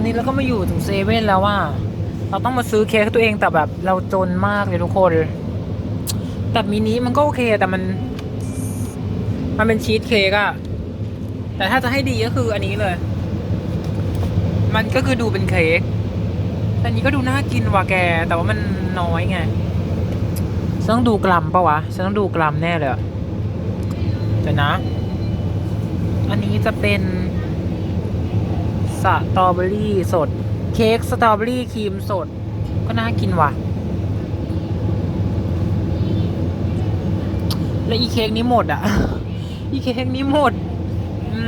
อนนี้เราก็มาอยู่ถึงเซเว่นแล้วว่า เราต้องมาซื้อเค้กตัวเองแต่แบบเราจนมากเลยทุกคน แต่มินิมันก็โอเคแต่มัน มันเป็นชีสเค้กอะแต่ถ้าจะให้ดีก็คืออันนี้เลย มันก็คือดูเป็นเค้กแต่อันนี้ก็ดูน่ากินว่ะแก แต่ว่ามันน้อยไงฉันต้องดูกรัมปะวะฉันต้องดูกรัมแน่เลยเดี๋ยวนะ อันนี้จะเป็น สตรอเบอรี่สด เค้กสตรอเบอรี่ครีมสด ก็น่ากินว่ะ แล้วอีเค้กนี้หมดอะ อีเค้กนี้หมด อื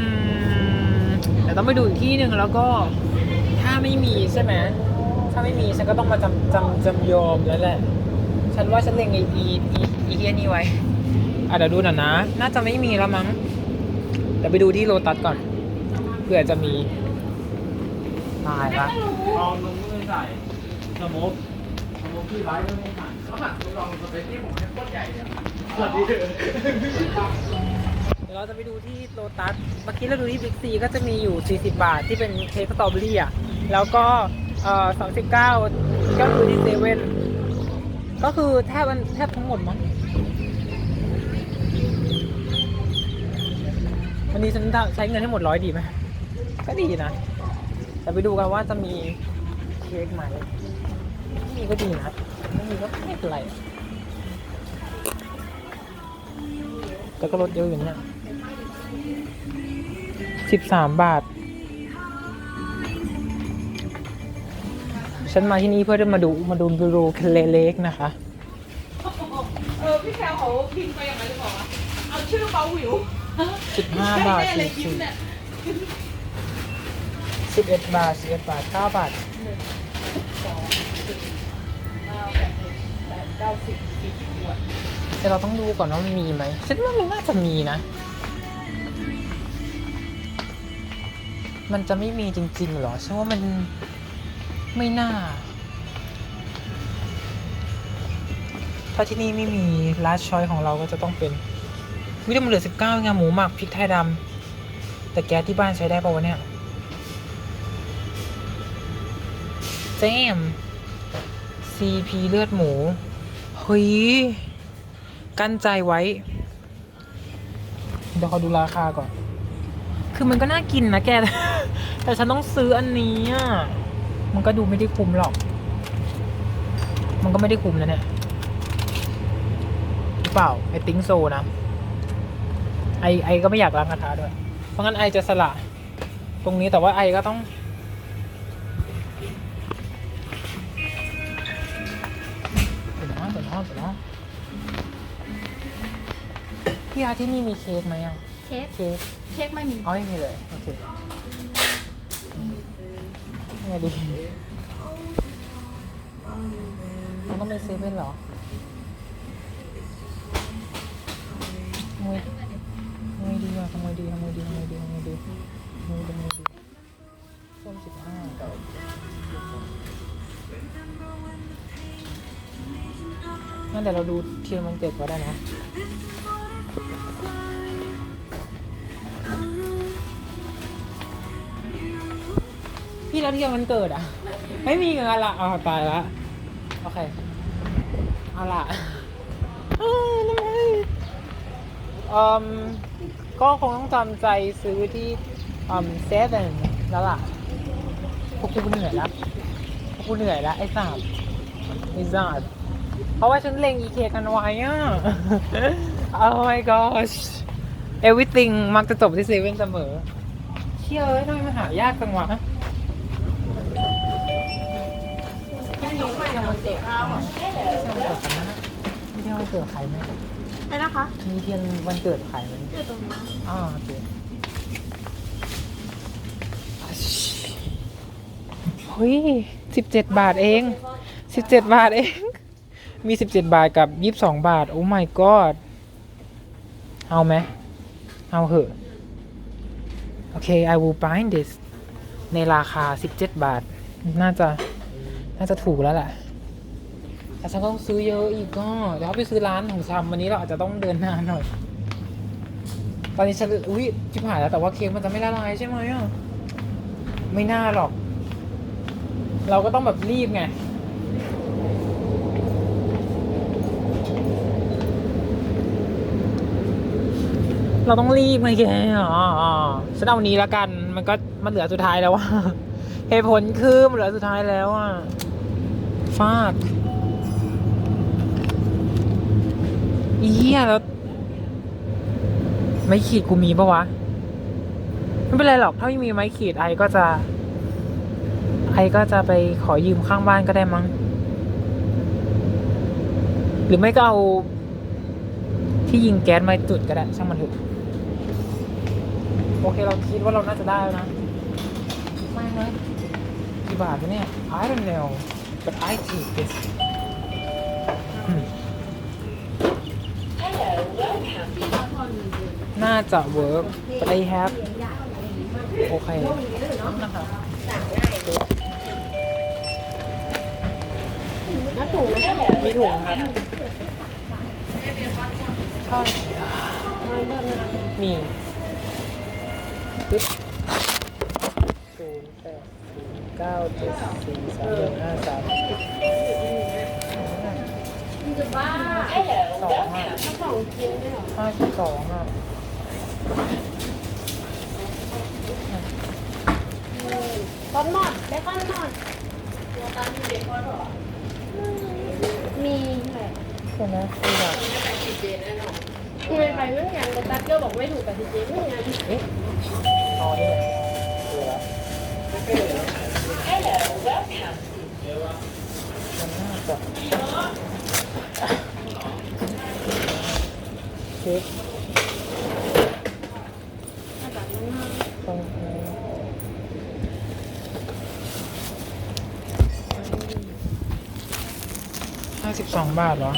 มแต่ต้องไปดูอีกที่หนึ่งแล้วก็ถ้าไม่มีใช่ไหมถ้าไม่มีฉันก็ต้องมาจำจำจำยอมแล้วแหละ ฉันว่าฉันเล็งไออีอีอีเฮียนี่ไว้อะเดี๋ยวดูหน่อยนะ น่าจะไม่มีแล้วมั้ง เดี๋ยวไปดูที่โลตัสก่อน เผื่อจะมี ตายละลองลงมือใส่สโมกสโมกที่ร้ายไม่ได้หันเขาหันลองสเปซที่ผมให้โคตรใหญ่เลยสวัสดีเดี๋ยวเราจะไปดูที่โลตัส เมื่อกี้เราดูที่บิ๊กซีก็จะมีอยู่ 40 บาทที่เป็นเค้กสตรอเบอรี่อะ แล้วก็เอ่อ39 ก็คือที่เซเว่น ก็คือแทบมันแทบทั้งหมดมั้งวันนี้ฉันใช้เงินให้หมดร้อยดีไหมก็ดีนะ แต่ไปดูกันว่าจะมีเค้กไหมถ้ามีก็ดีนะไม่มีก็ไม่เป็นไรแต่ก็ลดเยอะอยู่เนี่ยสิบสามบาท ฉันมาที่นี่เพื่อจะมาดูมาดูดูดูเคลเล็กนะคะ เออพี่แพลวเขาพิมพ์ไปอย่างไรจะบอกว่าเอาชื่อเบาหวิวสิบห้าบาทแน่ๆเลสี่ยยิ้สิมบเนี่ย สิบเอ็ดบาทสิบเอ็ดบาทเก้าบาทสองสี่ห้าแปดแปดเก้าสิบสิบขวดแต่เราต้องดูก่อนว่ามันมีไหมฉันว่ามันน่าจะมีนะ มันจะไม่มีจริงๆหรอฉันว่ามันไม่น่า ถ้าที่นี่ไม่มีลาชชอยของเราก็จะต้องเป็นวิตามินเหลือสิบเก้าไงหมูหมักพริกไทยดำแต่แก๊สที่บ้านใช้ได้ป่าวะเนี่ย เจม CP เลือดหมู เฮ้ย กั้นใจไว้ เดี๋ยวขอดูราคาก่อน คือมันก็น่ากินนะแก แต่ฉันต้องซื้ออันนี้อะ มันก็ดูไม่ได้คุ้มหรอก มันก็ไม่ได้คุ้มนะเนี่ยหรือเปล่า ไอติ้งโซนะ ไอไอก็ไม่อยากล้างกระทะด้วย เพราะงั้นไอจะสละ ตรงนี้แต่ว่าไอก็ต้อง พี่อาร์ตที่นี่มีเค้กไหมอะเค้กเค้กเค้กไม่มีอ๋อไม่มีเลย โอเคไงดีมันต้องเป็นเซเว่นเหรอทำไงทำไงดีอะทำไงดีทำไงดีทำไงดีทำไงดีทำไงดีทำไงดีส้มสิบห้า งั้นเดี๋ยวเราดูทีละมันเกิดก็ได้นะพี่แล้วเที่ยวมันเกิดอะ ไม่มีเงินละเอาตายละโอเคเอาละทำไมอืมก็คงต้องจำใจซื้อที่อืมเซเว่นแล้วล่ะพวกกูเหนื่อยแล้วพวกกูเหนื่อยแล้วไอ้สามไอ้สาม เพราะว่าฉันเล็งอีเคกันไว้อะ oh my gosh everything มักจะจบที่เซเว่นเสมอ เชี่ยเอ้ยทำไมมันหายากจังวะไม่ได้วันเกิดใครไหมใช่นะคะมีเทียนวันเกิดใครไหมอยู่ตรงนี้อ่าโอเคเฮ้ยสิบเจ็ดบาทเองสิบเจ็ดบาทเอง มีสิบเจ็ดบาทกับยี่สิบสองบาท โอ้ my god เอาไหม เอาเหอะ โอเค I will buy this ในราคา 17 บาท น่าจะ น่าจะถูกแล้วแหละแต่ฉันก็ต้องซื้อเยอะอีกก็ เดี๋ยวเขาไปซื้อร้านของชำวันนี้เราอาจจะต้องเดินนานหน่อย ตอนนี้ฉัน อุ้ยจิบหายแล้วแต่ว่าเค้กมันจะไม่ละลายใช่ไหมอะ ไม่น่าหรอก เราก็ต้องแบบรีบไง เราต้องรีบไงแกอ๋อฉันเอานี้แล้วกัน มันก็มันเหลือสุดท้ายแล้วว่าเหตุผลคือมันเหลือสุดท้ายแล้วอะฟาดเหี้ยแล้ว ไม่ขีดกูมีปะวะ ไม่เป็นไรหรอก ถ้าไม่มีไม้ขีดไอก็จะ ไอก็จะไปขอยืมข้างบ้านก็ได้มั้ง หรือไม่ก็เอาที่ยิงแก๊สมาจุดก็ได้ ช่างมันเถอะ โอเคเราคิดว่าเราน่าจะได้แล้วนะไม่นะกี่บาทวะเนี่ย I don't know but I take this อืมน่าจะ work but I have โอเคนะคะแล้วถูกไหมมีถุงครับใช่มี ปึ๊บศูนย์แปดศูนย์เก้าเจ็ดสี่สามหนึ่งห้าสามสองอะถ้าห้าสิบสองอะก้อนหมดได้ก้อนหมดมีแหละใช่ไหมคือแบบ ไม่ไปไม่งั้นแต่ตั๊กเกอร์บอกไม่ถูกกับทีเจไม่งั้นเอ๊ะอ๋อนี่ไงคือแล้วมันน่าจะเช็คตรงนี้ห้าสิบสองบาทเหรอ